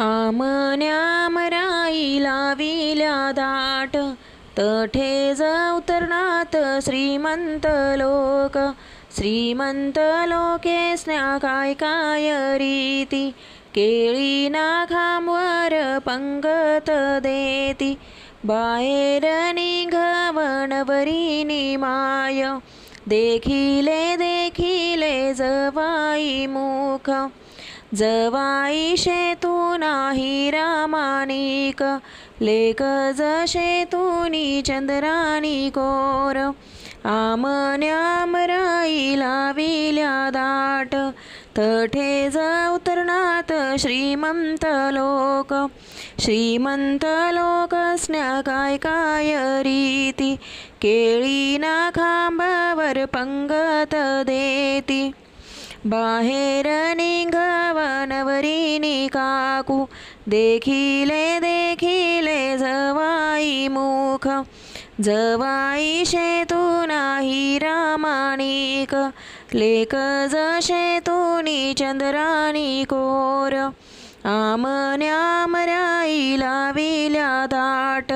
आमन्यामराईला विल्या दाट तठे उतरणात श्रीमंत लोक श्रीमंत लोके स्न्या काय काय रीती केळी ना पंगत देती बाहेर निघवणवरी माय देखिले देखिले जवाई मुख जवाई शेतू नाही रामानिक लेक जशे तुनी चंद्रानी कोर. आमन्यामराईला विल्या दाट तठे उतरणात श्रीमंत लोक. श्रीमंत लोक स्न्या काय काय रीती केळी ना खांबावर पंगत देती. बाहेर निघवनवरी काकू. देखिले देखिले जवाई मुख जवाई शेतू नाही रामाणिक. लेक जशे तुनी चंद्रानी कोर. आमन्यामराईला विल्या दाट.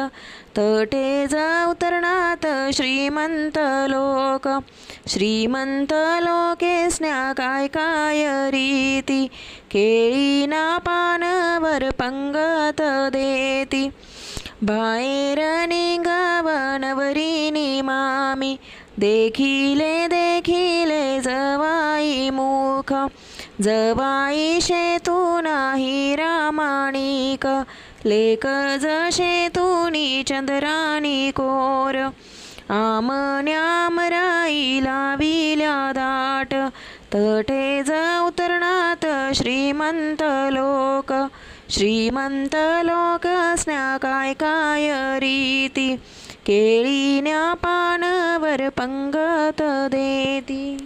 तटे उतरणात श्रीमंत लोक. श्रीमंत लोकेसण्या काय काय रीती? केळी ना पानवर पंगत देती. बाहेर निघावनवरी मामी. देखिले देखिले जवाई मुख जवाई शेतू नाही रामाणिक. लेख जसे तुनी चंद्रानी कोर आमन्यामराईला विल्या दाट तटे उतरणात श्रीमंत लोक श्रीमंत लोक स्न्या काय काय रीती केळीन्या पानवर पंगत देती.